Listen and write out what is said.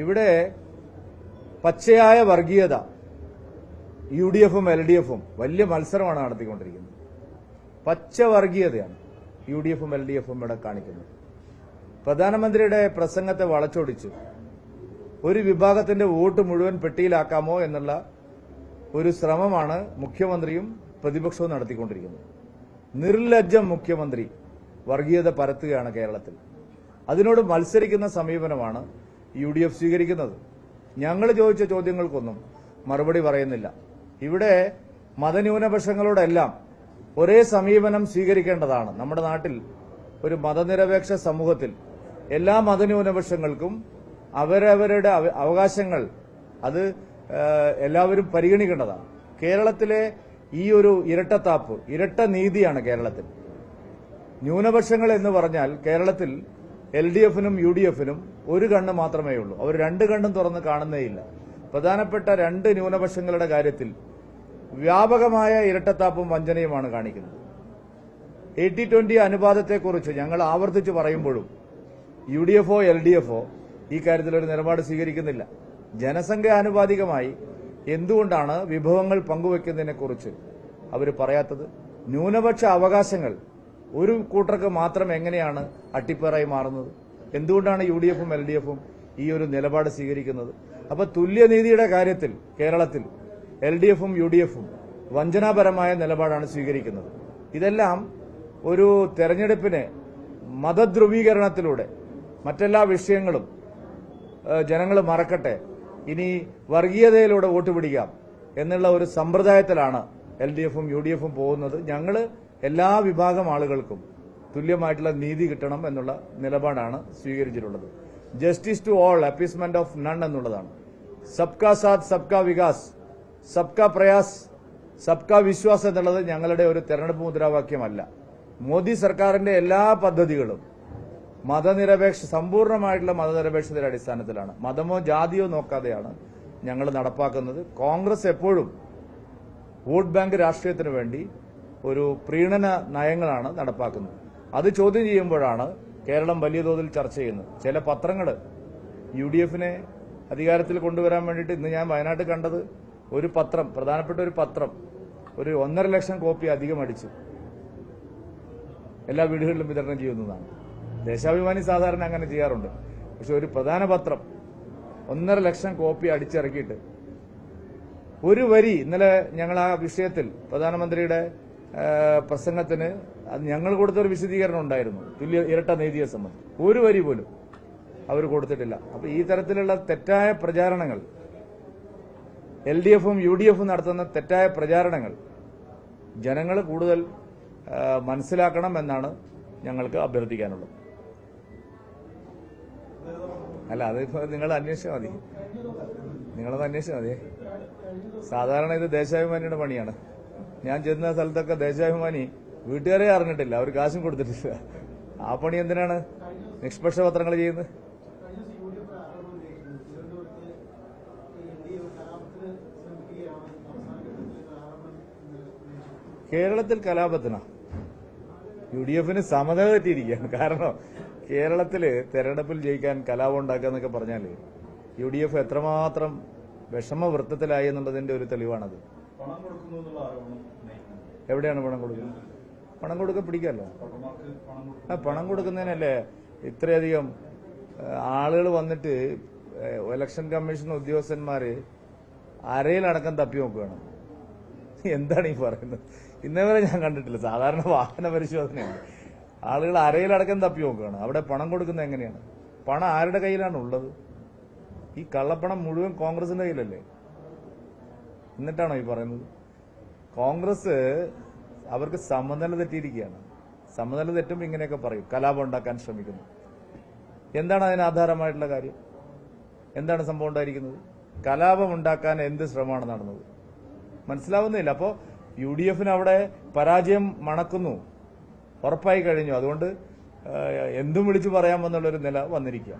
ഇവിടെ പച്ചയായ വർഗീയത യു ഡി എഫും എൽ ഡി എഫും വലിയ മത്സരമാണ് നടത്തിക്കൊണ്ടിരിക്കുന്നത്. പച്ച വർഗീയതയാണ് യു ഡി എഫും എൽ ഡി എഫും ഇവിടെ കാണിക്കുന്നത്. പ്രധാനമന്ത്രിയുടെ പ്രസംഗത്തെ വളച്ചൊടിച്ച് ഒരു വിഭാഗത്തിന്റെ വോട്ട് മുഴുവൻ പെട്ടിയിലാക്കാമോ എന്നുള്ള ഒരു ശ്രമമാണ് മുഖ്യമന്ത്രിയും പ്രതിപക്ഷവും നടത്തിക്കൊണ്ടിരിക്കുന്നത്. നിർലജ്ജം മുഖ്യമന്ത്രി വർഗീയത പരത്തുകയാണ് കേരളത്തിൽ. അതിനോട് മത്സരിക്കുന്ന സമീപനമാണ് യു ഡി എഫ് സ്വീകരിക്കുന്നത്. ഞങ്ങൾ ചോദിച്ച ചോദ്യങ്ങൾക്കൊന്നും മറുപടി പറയുന്നില്ല. ഇവിടെ മതന്യൂനപക്ഷങ്ങളോടെല്ലാം ഒരേ സമീപനം സ്വീകരിക്കേണ്ടതാണ്. നമ്മുടെ നാട്ടിൽ ഒരു മതനിരപേക്ഷ സമൂഹത്തിൽ എല്ലാ മതന്യൂനപക്ഷങ്ങൾക്കും അവരവരുടെ അവകാശങ്ങൾ അത് എല്ലാവരും പരിഗണിക്കേണ്ടതാണ്. കേരളത്തിലെ ഈ ഒരു ഇരട്ടത്താപ്പ് ഇരട്ട നീതിയാണ് കേരളത്തിൽ. ന്യൂനപക്ഷങ്ങൾ എന്ന് പറഞ്ഞാൽ കേരളത്തിൽ എൽ ഡി എഫിനും യു ഡി എഫിനും ഒരു കണ്ണ് മാത്രമേ ഉള്ളൂ. അവർ രണ്ട് കണ്ണും തുറന്ന് കാണുന്നേയില്ല. പ്രധാനപ്പെട്ട രണ്ട് ന്യൂനപക്ഷങ്ങളുടെ കാര്യത്തിൽ വ്യാപകമായ ഇരട്ടത്താപ്പും വഞ്ചനയുമാണ് കാണിക്കുന്നത്. എയ്റ്റി ട്വന്റി അനുപാതത്തെക്കുറിച്ച് ഞങ്ങൾ ആവർത്തിച്ച് പറയുമ്പോഴും യു ഡി എഫോ എൽ ഡി എഫോ ഈ കാര്യത്തിൽ ഒരു നിലപാട് സ്വീകരിക്കുന്നില്ല. ജനസംഖ്യ ആനുപാതികമായി എന്തുകൊണ്ടാണ് വിഭവങ്ങൾ പങ്കുവെക്കുന്നതിനെക്കുറിച്ച് അവർ പറയാത്തത്? ന്യൂനപക്ഷ അവകാശങ്ങൾ ഒരു കൂട്ടർക്ക് മാത്രം എങ്ങനെയാണ് അട്ടിപ്പേറായി മാറുന്നത്? എന്തുകൊണ്ടാണ് യു ഡി എഫും എൽ ഡി എഫും ഈ ഒരു നിലപാട് സ്വീകരിക്കുന്നത്? അപ്പൊ തുല്യനീതിയുടെ കാര്യത്തിൽ കേരളത്തിൽ എൽ ഡി എഫും യു ഡി എഫും വഞ്ചനാപരമായ നിലപാടാണ് സ്വീകരിക്കുന്നത്. ഇതെല്ലാം ഒരു തെരഞ്ഞെടുപ്പിനെ മതധ്രുവീകരണത്തിലൂടെ മറ്റെല്ലാ വിഷയങ്ങളും ജനങ്ങൾ മറക്കട്ടെ ഇനി വർഗീയതയിലൂടെ വോട്ട് പിടിക്കാം എന്നുള്ള ഒരു സമ്പ്രദായത്തിലാണ് എൽ ഡി എഫും യു ഡി എഫും പോകുന്നത്. ഞങ്ങൾ എല്ലാ വിഭാഗം ആളുകൾക്കും തുല്യമായിട്ടുള്ള നീതി കിട്ടണം എന്നുള്ള നിലപാടാണ് സ്വീകരിച്ചിട്ടുള്ളത്. Justice to all appeasement of none എന്നുള്ളതാണ്. സബ്കാ സാത്ത് സബ്കാ വികാസ് സബ്കാ പ്രയാസ് സബ്കാ വിശ്വാസ് എന്നുള്ളത് ഞങ്ങളുടെ ഒരു തെരഞ്ഞെടുപ്പ് മുദ്രാവാക്യമല്ല. മോദി സർക്കാരിന്റെ എല്ലാ പദ്ധതികളും മതനിരപേക്ഷ സമ്പൂർണമായിട്ടുള്ള മതനിരപേക്ഷതയുടെ അടിസ്ഥാനത്തിലാണ്. മതമോ ജാതിയോ നോക്കാതെയാണ് ഞങ്ങൾ നടപ്പാക്കുന്നത്. കോൺഗ്രസ് എപ്പോഴും വോട്ട് ബാങ്ക് രാഷ്ട്രീയത്തിന് വേണ്ടി ഒരു പ്രീണന നയങ്ങളാണ് നടപ്പാക്കുന്നത്. അത് ചോദ്യം ചെയ്യുമ്പോഴാണ് കേരളം വലിയ തോതിൽ ചർച്ച ചെയ്യുന്നത്. ചില പത്രങ്ങൾ യു ഡി എഫിനെ അധികാരത്തിൽ കൊണ്ടുവരാൻ വേണ്ടിയിട്ട് ഇന്ന് ഞാൻ വയനാട്ടിൽ കണ്ടത് ഒരു പത്രം പ്രധാനപ്പെട്ട ഒരു പത്രം ഒരു ഒന്നര ലക്ഷം കോപ്പി അധികം അടിച്ചു എല്ലാ വീടുകളിലും വിതരണം ചെയ്യുന്നതാണ്. ദേശാഭിമാനി സാധാരണ അങ്ങനെ ചെയ്യാറുണ്ട്. പക്ഷെ ഒരു പ്രധാന പത്രം ഒന്നര ലക്ഷം കോപ്പി അടിച്ചിറക്കിയിട്ട് ഒരു വരി ഇന്നലെ ഞങ്ങൾ ആ വിഷയത്തിൽ പ്രധാനമന്ത്രിയുടെ പ്രസംഗത്തിന് ഞങ്ങൾ കൊടുത്തൊരു വിശദീകരണം ഉണ്ടായിരുന്നു. തുല്യ ഇരട്ട നീതിയെ സംബന്ധിച്ച്. ഒരു വരി പോലും അവർ കൊടുത്തിട്ടില്ല. അപ്പൊ ഈ തരത്തിലുള്ള തെറ്റായ പ്രചാരണങ്ങൾ എൽ ഡി എഫും യു ഡി എഫും നടത്തുന്ന തെറ്റായ പ്രചാരണങ്ങൾ ജനങ്ങൾ കൂടുതൽ മനസ്സിലാക്കണം എന്നാണ് ഞങ്ങൾക്ക് അഭ്യർത്ഥിക്കാനുള്ളത്. അല്ല അതിപ്പോ നിങ്ങൾ അന്വേഷിച്ചാൽ മതി. നിങ്ങളത് അന്വേഷിച്ചാൽ മതി. സാധാരണ ഇത് ദേശാഭിമാനിയുടെ പണിയാണ്. ഞാൻ ചെന്ന സ്ഥലത്തൊക്കെ ദേശാഭിമാനി വീട്ടുകാരെ അറിഞ്ഞിട്ടില്ല. അവർ കാശും കൊടുത്തിട്ടില്ല. ആ പണി എന്തിനാണ്? നിഷ്പക്ഷ പത്രങ്ങൾ ചെയ്യുന്നത്? കേരളത്തിൽ കലാപത്തിനാ. യു ഡി എഫിന് സമനില തെറ്റിയിരിക്കുകയാണ്. കാരണം കേരളത്തിൽ തെരഞ്ഞെടുപ്പിൽ ജയിക്കാൻ കലാപം ഉണ്ടാക്കുക എന്നൊക്കെ പറഞ്ഞാൽ യു ഡി എഫ് എത്രമാത്രം വിഷമവൃത്തത്തിലായി എന്നുള്ളതിന്റെ ഒരു തെളിവാണത്. പണം കൊടുക്കുന്നു എന്നുള്ള ആരോപണം എവിടെയാണ് പണം കൊടുക്കുന്നത്? പണം കൊടുക്ക പിടിക്കാമല്ലോ. ആ പണം കൊടുക്കുന്നതിനല്ലേ ഇത്രയധികം ആളുകൾ വന്നിട്ട് ഇലക്ഷൻ കമ്മീഷൻ ഉദ്യോഗസ്ഥന്മാര് അരയിലടക്കം തപ്പി നോക്കുകയാണ്. എന്താണ് ഈ പറയുന്നത്? ഇന്നേ വരെ ഞാൻ കണ്ടിട്ടില്ല. സാധാരണ വാഹന പരിശോധനയാണ്. ആളുകൾ അരയിലടക്കം തപ്പി നോക്കുകയാണ്. അവിടെ പണം കൊടുക്കുന്നത് എങ്ങനെയാണ്? പണം ആരുടെ കയ്യിലാണ് ഉള്ളത്? ഈ കള്ളപ്പണം മുഴുവൻ കോൺഗ്രസിന്റെ കയ്യിലല്ലേ? എന്നിട്ടാണോ ഈ പറയുന്നത്? കോൺഗ്രസ് അവർക്ക് സമനില തെറ്റിയിരിക്കുകയാണ്. സമനില തെറ്റുമ്പോൾ ഇങ്ങനെയൊക്കെ പറയും. കലാപം ഉണ്ടാക്കാൻ ശ്രമിക്കുന്നു. എന്താണ് അതിന് ആധാരമായിട്ടുള്ള കാര്യം? എന്താണ് സംഭവം ഉണ്ടായിരിക്കുന്നത്? കലാപം ഉണ്ടാക്കാൻ എന്ത് ശ്രമമാണ് നടന്നത്? മനസ്സിലാവുന്നില്ല. അപ്പോൾ യു ഡി എഫിന് അവിടെ പരാജയം മണക്കുന്നു. ഉറപ്പായി കഴിഞ്ഞു. അതുകൊണ്ട് എന്തും വിളിച്ചു പറയാമെന്നുള്ളൊരു നില വന്നിരിക്കുക